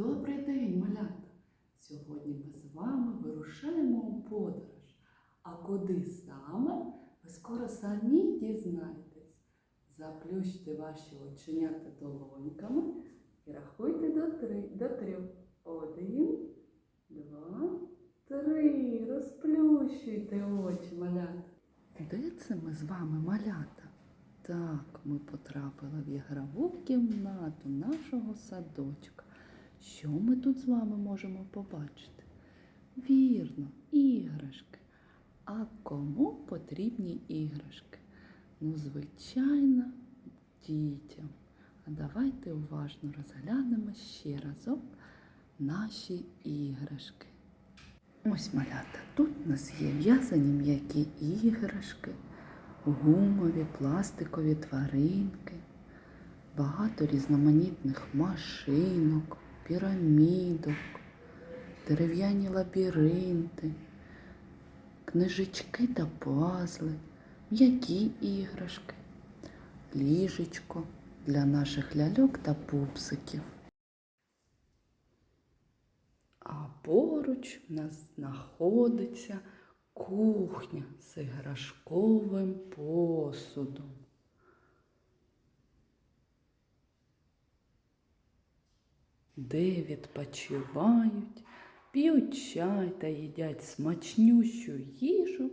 Добрий день, малята! Сьогодні ми з вами вирушаємо у подорож. А куди саме, ви скоро самі дізнаєтесь. Заплющте ваші оченята долоньками і рахуйте до, три, до трьох. Один, два, три. Розплющуйте очі, малята. Де це ми з вами, малята? Так, ми потрапили в ігрову кімнату нашого садочка. Що ми тут з вами можемо побачити? Вірно, іграшки. А кому потрібні іграшки? Ну, звичайно, дітям. А давайте уважно розглянемо ще разок наші іграшки. Ось малята. Тут у нас є в'язані м'які іграшки, гумові, пластикові тваринки, багато різноманітних машинок, пірамідок, дерев'яні лабіринти, книжечки та пазли, м'які іграшки, ліжечко для наших ляльок та пупсиків. А поруч у нас знаходиться кухня з іграшковим посудом. Де відпочивають, п'ють чай та їдять смачнющу їжу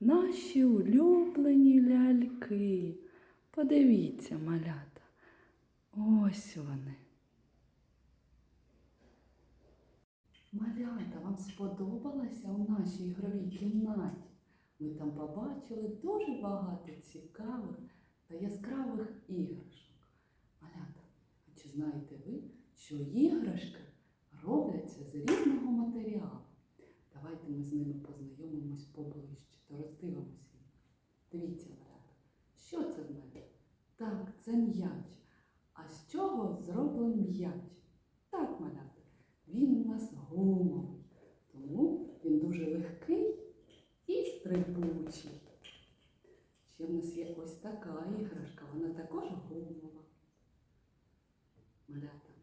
наші улюблені ляльки. Подивіться, малята, ось вони. Малята, вам сподобалося у нашій ігровій кімнаті? Ми там побачили дуже багато цікавих та яскравих іграшок. Малята, а чи знаєте ви, що іграшки робляться з різного матеріалу? Давайте ми з ними познайомимось поближче та роздивимося. Дивіться, малята, що це в мене? Так, це м'яч. А з чого зроблений м'яч? Так, малята. Він у нас гумовий, тому він дуже легкий і стрибучий. Ще в нас є ось така іграшка, вона також гумова. Малята.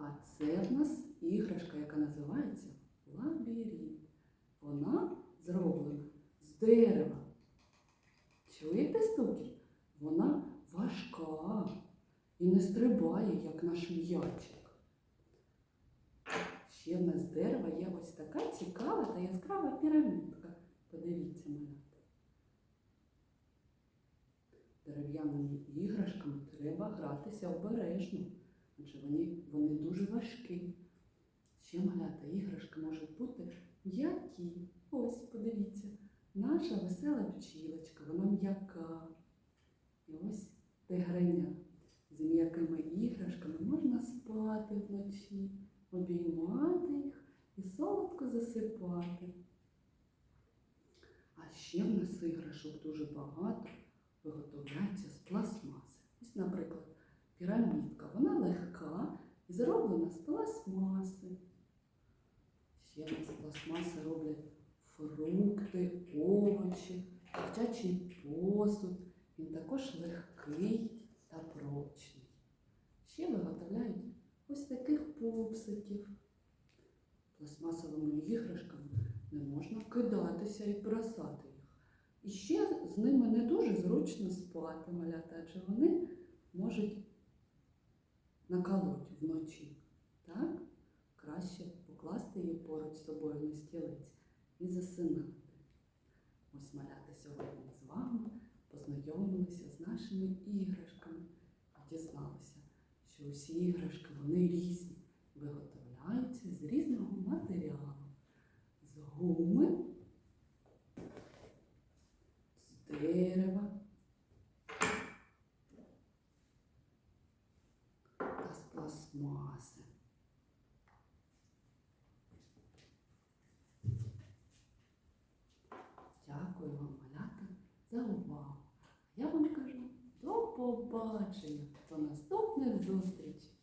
А це в нас іграшка, яка називається лабіринт. Вона зроблена з дерева. Чуєте стуки? Вона важка і не стрибає, як наш м'ячик. Ще в нас з дерева є ось така цікава та яскрава пірамідка. Подивіться мене. Дерев'яними іграшками треба гратися обережно, адже вони, вони дуже важкі. Ще малята іграшки можуть бути м'які. Ось, подивіться, наша весела пчілочка, вона м'яка. І ось тигреня. З м'якими іграшками можна спати вночі обіймати їх і солодко засипати. А ще в нас іграшок дуже багато виготовляється з пластмаси. Ось, наприклад, пірамідка. Зроблена з пластмаси. Ще в пластмаси роблять фрукти, овочі, дитячий посуд. Він також легкий та прочний. Ще виготовляють ось таких пупсиків. Пластмасовими іграшками не можна кидатися і бросати їх. І ще з ними не дуже зручно спати малята, адже вони можуть наколоти вночі. Так? Краще покласти її поруч з собою на стілець і засинати. Ось маляти сьогодні з вами познайомилися з нашими іграшками і дізналися що усі іграшки вони різні, виготовляються з різного матеріалу, з гуми, з дерева та з пластмаси. Дякую вам, малята, за увагу. Я вам кажу до побачення, до наступних зустрічей.